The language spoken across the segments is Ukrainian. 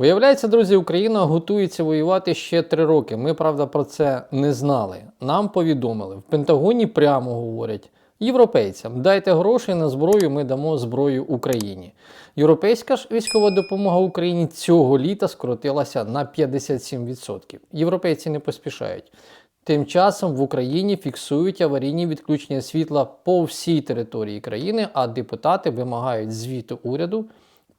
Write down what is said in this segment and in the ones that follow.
Виявляється, друзі, Україна готується воювати ще три роки. Ми, правда, про це не знали. Нам повідомили. В Пентагоні прямо говорять. Європейцям дайте гроші на зброю, ми дамо зброю Україні. Європейська ж військова допомога Україні цього літа скоротилася на 57%. Європейці не поспішають. Тим часом в Україні фіксують аварійні відключення світла по всій території країни, а депутати вимагають звіту уряду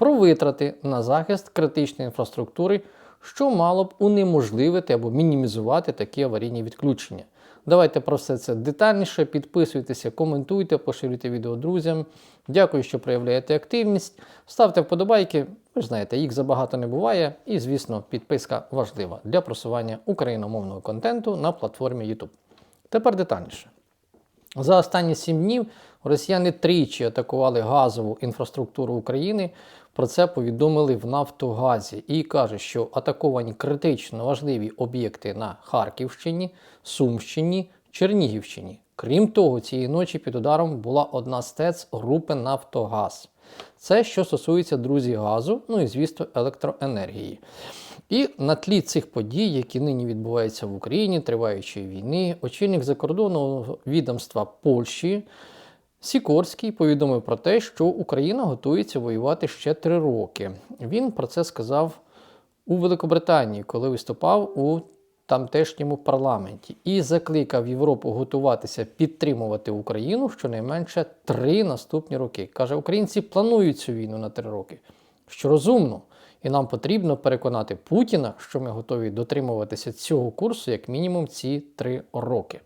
про витрати на захист критичної інфраструктури, що мало б унеможливити або мінімізувати такі аварійні відключення. Давайте про все це детальніше. Підписуйтеся, коментуйте, поширюйте відео друзям. Дякую, що проявляєте активність. Ставте вподобайки. Ви ж знаєте, їх забагато не буває. І, звісно, підписка важлива для просування україномовного контенту на платформі YouTube. Тепер детальніше. За останні сім днів росіяни тричі атакували газову інфраструктуру України. Про це повідомили в Нафтогазі і кажуть, що атаковані критично важливі об'єкти на Харківщині, Сумщині, Чернігівщині. Крім того, цієї ночі під ударом була одна з ТЕЦ групи Нафтогаз. Це що стосується друзі газу, ну і звісно, електроенергії. І на тлі цих подій, які нині відбуваються в Україні, триваючої війни, очільник закордонного відомства Польщі Сікорський повідомив про те, що Україна готується воювати ще три роки. Він про це сказав у Великобританії, коли виступав у тамтешньому парламенті, і закликав Європу готуватися підтримувати Україну щонайменше три наступні роки. Каже, українці планують цю війну на три роки, що розумно. І нам потрібно переконати Путіна, що ми готові дотримуватися цього курсу як мінімум ці три роки.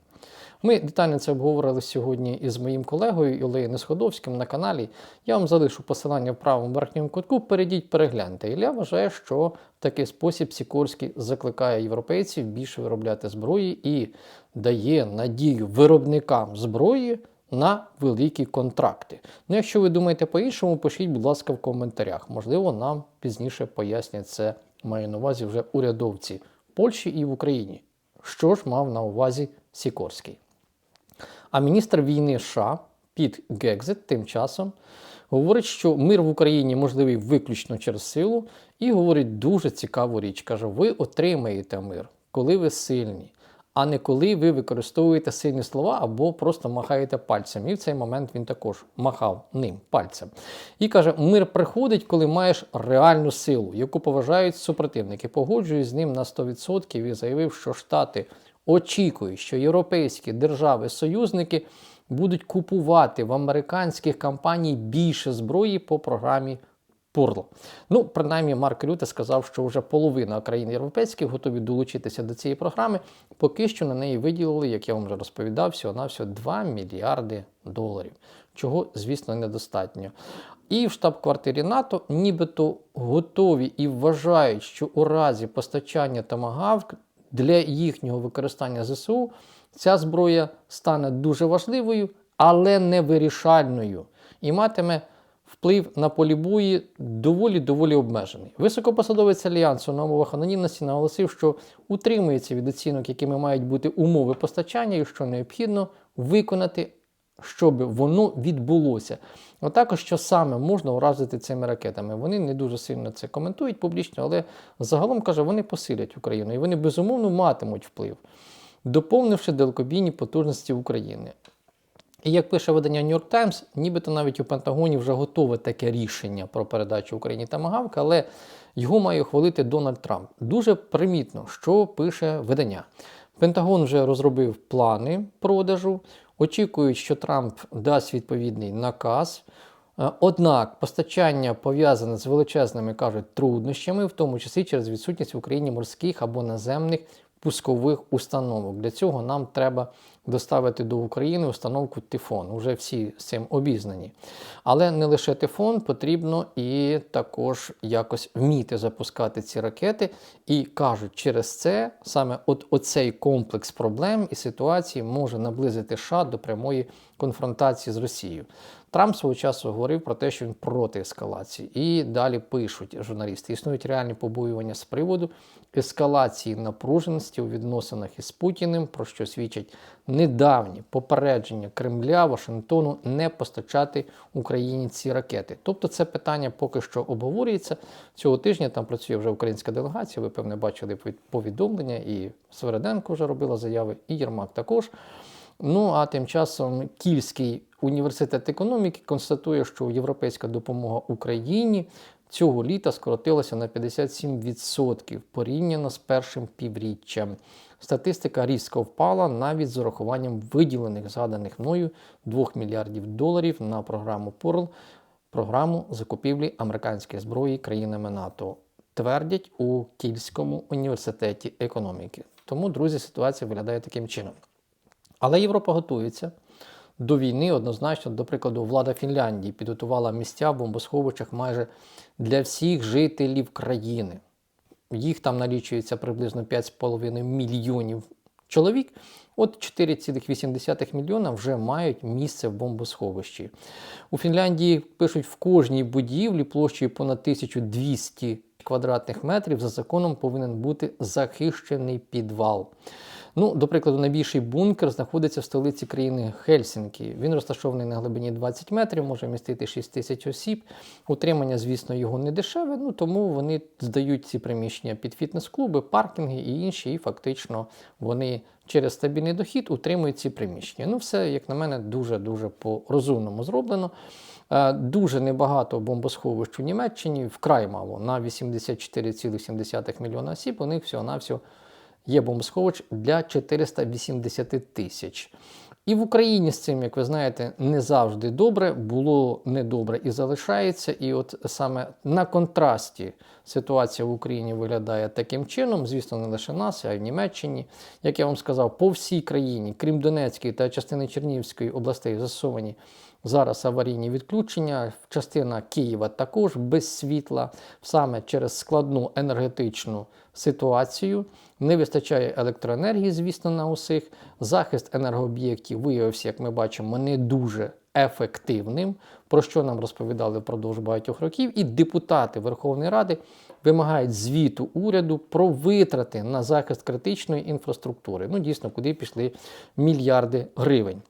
Ми детально це обговорили сьогодні із моїм колегою Ілею Несходовським на каналі. Я вам залишу посилання в правому верхньому кутку. Перейдіть, перегляньте. Ілля вважає, що в такий спосіб Сікорський закликає європейців більше виробляти зброї і дає надію виробникам зброї. На великі контракти. Ну, якщо ви думаєте по-іншому, пишіть, будь ласка, в коментарях. Можливо, нам пізніше пояснять це, маю на увазі вже урядовці Польщі і в Україні. Що ж мав на увазі Сікорський? А міністр війни США Піт Гекзет тим часом говорить, що мир в Україні можливий виключно через силу, і говорить дуже цікаву річ. Каже: ви отримаєте мир, коли ви сильні, а не коли ви використовуєте сильні слова або просто махаєте пальцем. І в цей момент він також махав ним пальцем. І каже: мир приходить, коли маєш реальну силу, яку поважають супротивники. Погоджуюсь з ним на 100% і заявив, що Штати очікує, що європейські держави-союзники будуть купувати в американських компаній більше зброї по програмі Пурло. Ну, принаймні, Марк Рюте сказав, що вже половина країн європейських готові долучитися до цієї програми. Поки що на неї виділили, як я вам вже розповідав, всього на всього 2 мільярди доларів, чого, звісно, недостатньо. І в штаб-квартирі НАТО нібито готові і вважають, що у разі постачання Томагавк для їхнього використання ЗСУ ця зброя стане дуже важливою, але не вирішальною і матиме вплив на полі бої доволі доволі обмежений. Високопосадовець альянсу на умовах анонімності наголосив, що утримується від оцінок, якими мають бути умови постачання, і що необхідно виконати. Щоб воно відбулося. Отакож, що саме можна уразити цими ракетами. Вони не дуже сильно це коментують публічно, але загалом каже, вони посилять Україну і вони безумовно матимуть вплив, доповнивши далекобійні потужності України. І як пише видання New York Times, нібито навіть у Пентагоні вже готове таке рішення про передачу Україні Тамагавка, але його має ухвалити Дональд Трамп. Дуже примітно, що пише видання. Пентагон вже розробив плани продажу. Очікують, що Трамп дасть відповідний наказ. Е, однак постачання пов'язане з величезними кажуть труднощами, в тому числі через відсутність в Україні морських або наземних пускових установок. Для цього нам треба доставити до України установку Тифон. Уже всі з цим обізнані. Але не лише Тифон, потрібно і також якось вміти запускати ці ракети. І кажуть, через це саме от оцей комплекс проблем і ситуацій може наблизити США до прямої конфронтації з Росією. Трамп свого часу говорив про те, що він проти ескалації. І далі пишуть журналісти: існують реальні побоювання з приводу ескалації напруженості у відносинах із Путіним, про що свідчать недавні попередження Кремля Вашингтону не постачати Україні ці ракети. Тобто, це питання поки що обговорюється цього тижня. Там працює вже українська делегація. Ви певне бачили повідомлення, і Свереденко вже робила заяви, і Єрмак також. Ну а тим часом Київський університет економіки констатує, що європейська допомога Україні цього літа скоротилася на 57% порівняно з першим півріччям. Статистика різко впала навіть з урахуванням виділених згаданих мною 2 мільярдів доларів на програму ПОРЛ, програму закупівлі американської зброї країнами НАТО. Твердять у Київському університеті економіки. Тому, друзі, ситуація виглядає таким чином. Але Європа готується до війни однозначно, до прикладу, влада Фінляндії підготувала місця в бомбосховищах майже для всіх жителів країни. Їх там налічується приблизно 5,5 мільйонів чоловік. От 4,8 мільйона вже мають місце в бомбосховищі. У Фінляндії пишуть, в кожній будівлі площею понад 1200 квадратних метрів за законом повинен бути захищений підвал. Ну, До прикладу, найбільший бункер знаходиться в столиці країни Хельсінкі. Він розташований на глибині 20 метрів, може містити 6 тисяч осіб. Утримання, звісно, його не дешеве, ну тому вони здають ці приміщення під фітнес-клуби, паркінги і інші, і фактично вони через стабільний дохід утримують ці приміщення. Ну, все, як на мене, дуже-дуже по-розумному зроблено. Е, дуже небагато бомбосховищ у Німеччині, вкрай мало, на 84,7 мільйона осіб, у них всього-навсього є бомбосховищ для 480 тисяч. І в Україні з цим, як ви знаєте, не завжди добре, було недобре і залишається. І от саме на контрасті ситуація в Україні виглядає таким чином, звісно, не лише нас, а й в Німеччині. Як я вам сказав, по всій країні, крім Донецької та частини Чернігівської областей, засовані Зараз аварійні відключення, частина Києва також без світла, саме через складну енергетичну ситуацію. Не вистачає електроенергії, звісно, на усіх. Захист енергооб'єктів виявився, як ми бачимо, не дуже ефективним, про що нам розповідали впродовж багатьох років. І депутати Верховної Ради вимагають звіту уряду про витрати на захист критичної інфраструктури. Ну, дійсно, куди пішли мільярди гривень.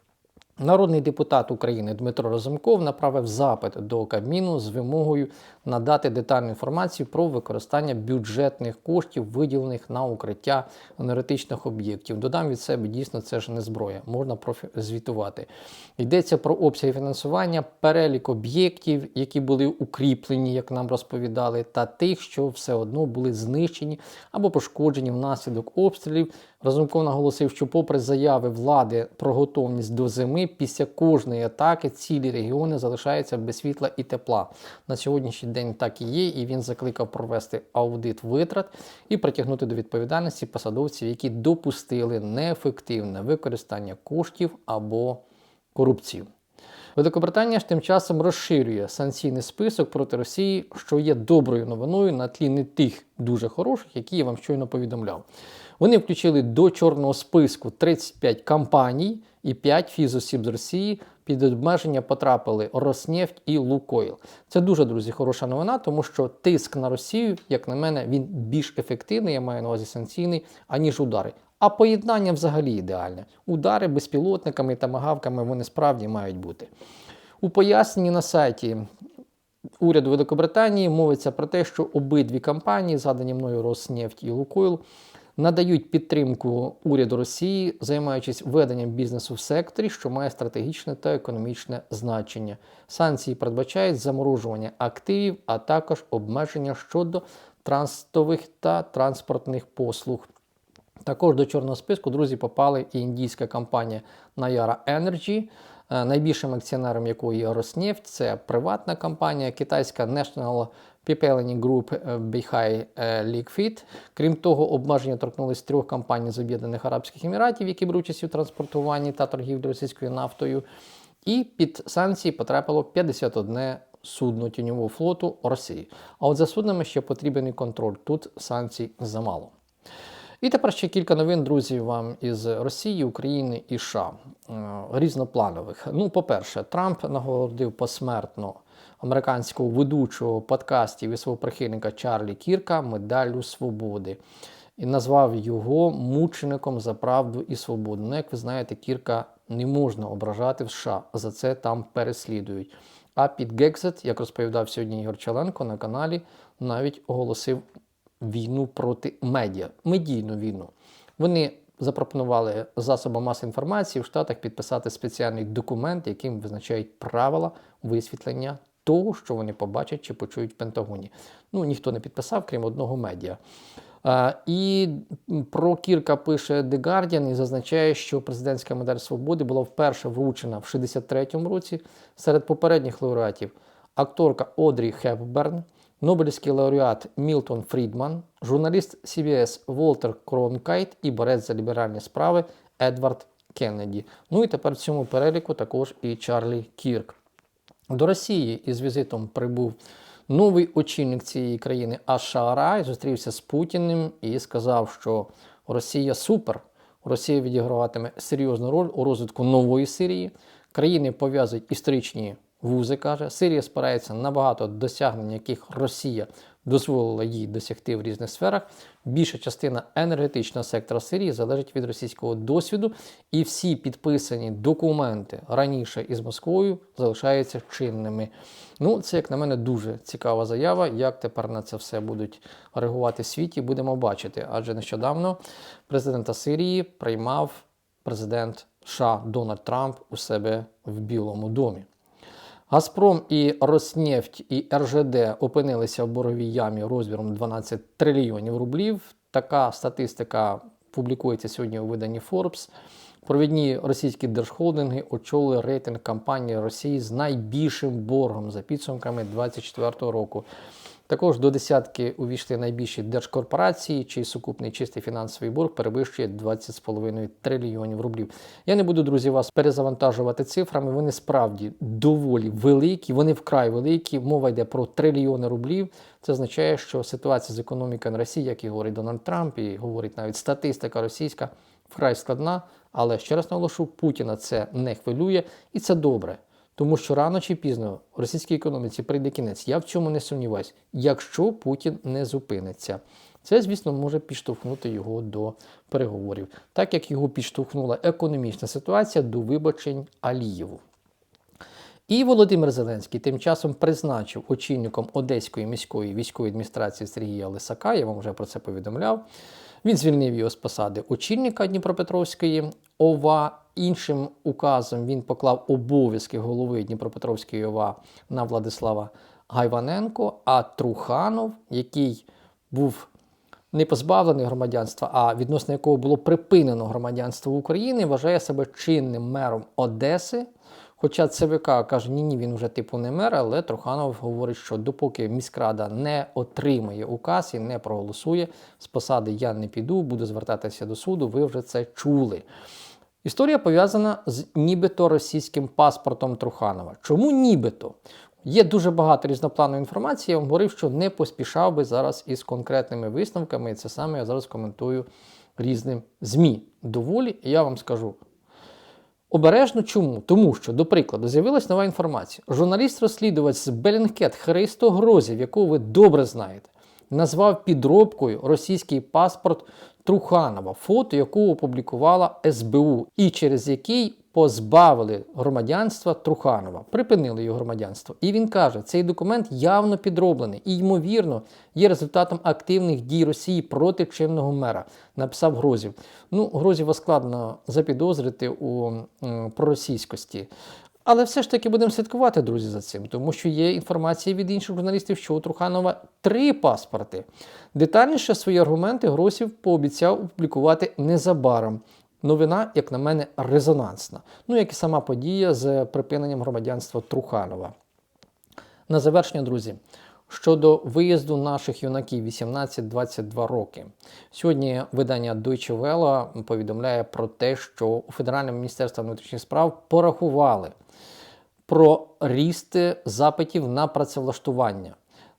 Народний депутат України Дмитро Розумков направив запит до Кабміну з вимогою надати детальну інформацію про використання бюджетних коштів, виділених на укриття енергетичних об'єктів. Додам від себе дійсно це ж не зброя, можна прозвітувати. Йдеться про обсяги фінансування, перелік об'єктів, які були укріплені, як нам розповідали, та тих, що все одно були знищені або пошкоджені внаслідок обстрілів. Разумков наголосив, що, попри заяви влади про готовність до зими, після кожної атаки цілі регіони залишаються без світла і тепла. На сьогоднішній день так і є, і він закликав провести аудит витрат і притягнути до відповідальності посадовців, які допустили неефективне використання коштів або корупцію. Великобританія ж тим часом розширює санкційний список проти Росії, що є доброю новиною на тлі не тих дуже хороших, які я вам щойно повідомляв. Вони включили до чорного списку 35 компаній і 5 фізосіб з Росії. Під обмеження потрапили Роснефть і Лукойл. Це дуже друзі, хороша новина, тому що тиск на Росію, як на мене, він більш ефективний, я маю на увазі санкційний, аніж удари. А поєднання взагалі ідеальне. Удари безпілотниками та магавками вони справді мають бути. У поясненні на сайті уряду Великобританії мовиться про те, що обидві компанії, згадані мною Роснефть і Лукойл, надають підтримку уряду Росії, займаючись веденням бізнесу в секторі, що має стратегічне та економічне значення. Санкції передбачають заморожування активів, а також обмеження щодо трансових та транспортних послуг. Також до чорного списку, друзі, попали і індійська компанія Nayara Energy, е, найбільшим акціонером якої є Роснефть, це приватна компанія, китайська National Pepeling Group е, Beihai е, Liquid. Крім того, обмеження торкнулись трьох компаній з Об'єднаних Арабських Еміратів, які беруть участь у транспортуванні та торгівлі російською нафтою. І під санкції потрапило 51 судно тіньового флоту Росії. А от за суднами ще потрібен контроль. Тут санкцій замало. І тепер ще кілька новин, друзі, вам із Росії, України і США е, різнопланових. Ну, по-перше, Трамп нагородив посмертно американського ведучого подкастів і свого прихильника Чарлі Кірка медаллю свободи і назвав його мучеником за правду і свободу. Ну, як ви знаєте, Кірка не можна ображати в США, за це там переслідують. А під Гексет, як розповідав сьогодні Ігор Челенко на каналі, навіть оголосив війну проти медіа, медійну війну. Вони запропонували засобам масової інформації в Штатах підписати спеціальний документ, яким визначають правила висвітлення того, що вони побачать чи почують в Пентагоні. Ну, ніхто не підписав, крім одного медіа. А, І про Кірка пише The Guardian і зазначає, що президентська медаль свободи була вперше вручена в 63-му році серед попередніх лауреатів акторка Одрі Хепберн, Нобелівський лауреат Мілтон Фрідман, журналіст CBS Волтер Кронкайт і борець за ліберальні справи Едвард Кеннеді. Ну і тепер в цьому переліку також і Чарлі Кірк. До Росії із візитом прибув новий очільник цієї країни Ашарай, зустрівся з Путіним і сказав, що Росія супер. Росія відіграватиме серйозну роль у розвитку нової Сирії. Країни пов'язують історичні вузи, каже. Сирія спирається на багато досягнень, яких Росія дозволила їй досягти в різних сферах. Більша частина енергетичного сектора Сирії залежить від російського досвіду, і всі підписані документи раніше із Москвою залишаються чинними. Ну, це, як на мене, дуже цікава заява. Як тепер на це все будуть реагувати в світі, будемо бачити. Адже нещодавно президента Сирії приймав президент США Дональд Трамп у себе в Білому домі. Газпром і Роснефть і РЖД опинилися в боровій ямі розміром 12 трильйонів рублів. Така статистика публікується сьогодні у виданні Forbes. Провідні російські держхолдинги очолили рейтинг компанії Росії з найбільшим боргом за підсумками 2024 року. Також до десятки увійшли найбільші держкорпорації, чий сукупний чистий фінансовий борг перевищує 20,5 трильйонів рублів. Я не буду, друзі, вас перезавантажувати цифрами. Вони справді доволі великі, вони вкрай великі. Мова йде про трильйони рублів. Це означає, що ситуація з економікою на Росії, як і говорить Дональд Трамп, і говорить навіть статистика російська, вкрай складна. Але ще раз наголошу, Путіна це не хвилює, і це добре. Тому що рано чи пізно в російській економіці прийде кінець. Я в цьому не сумніваюся, якщо Путін не зупиниться. Це, звісно, може підштовхнути його до переговорів, так як його підштовхнула економічна ситуація до вибачень Алієву. І Володимир Зеленський тим часом призначив очільником Одеської міської військової адміністрації Сергія Лисака, я вам вже про це повідомляв. Він звільнив його з посади очільника Дніпропетровської ОВА. Іншим указом він поклав обов'язки голови Дніпропетровської ОВА на Владислава Гайваненко, а Труханов, який був не позбавлений громадянства, а відносно якого було припинено громадянство України, вважає себе чинним мером Одеси. Хоча ЦВК каже, ні, ні, він вже типу не мер, але Труханов говорить, що допоки міськрада не отримає указ і не проголосує з посади я не піду, буду звертатися до суду. Ви вже це чули. Історія пов'язана з нібито російським паспортом Труханова. Чому нібито? Є дуже багато різнопланової інформації. Я вам говорив, що не поспішав би зараз із конкретними висновками, і це саме я зараз коментую різним ЗМІ. Доволі, я вам скажу. Обережно чому? Тому що, до прикладу, з'явилась нова інформація. Журналіст-розслідувач з Белінкет Христо Грозів, якого ви добре знаєте, назвав підробкою російський паспорт Труханова, фото якого опублікувала СБУ, і через який позбавили громадянства Труханова, припинили його громадянство. І він каже, цей документ явно підроблений і, ймовірно, є результатом активних дій Росії проти чинного мера, написав Грозів. Ну, Грозіва складно запідозрити у проросійськості. Але все ж таки будемо слідкувати, друзі, за цим, тому що є інформація від інших журналістів, що у Труханова три паспорти. Детальніше свої аргументи Гросів пообіцяв опублікувати незабаром. Новина, як на мене, резонансна. Ну, як і сама подія з припиненням громадянства Труханова. На завершення, друзі, щодо виїзду наших юнаків 18-22 роки. Сьогодні видання Deutsche Welle повідомляє про те, що у Федеральному міністерстві внутрішніх справ порахували про ріст запитів на працевлаштування.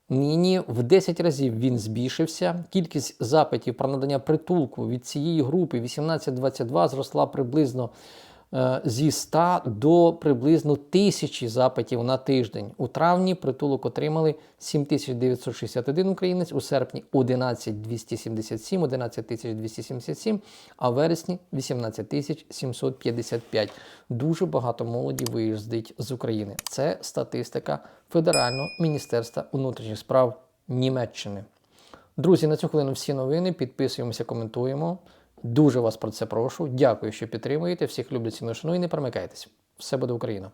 Нині в 10 разів він збільшився. Кількість запитів про надання притулку від цієї групи 18-22 зросла приблизно зі 100 до приблизно 1000 запитів на тиждень. У травні притулок отримали 7961 українець, у серпні 11277, 11277, а в вересні 18755. Дуже багато молоді виїздить з України. Це статистика Федерального міністерства внутрішніх справ Німеччини. Друзі, на цю хвилину всі новини. Підписуємося, коментуємо. Дуже вас про це прошу. Дякую, що підтримуєте. Всіх люблю ціну шану і не перемикайтесь. Все буде Україна!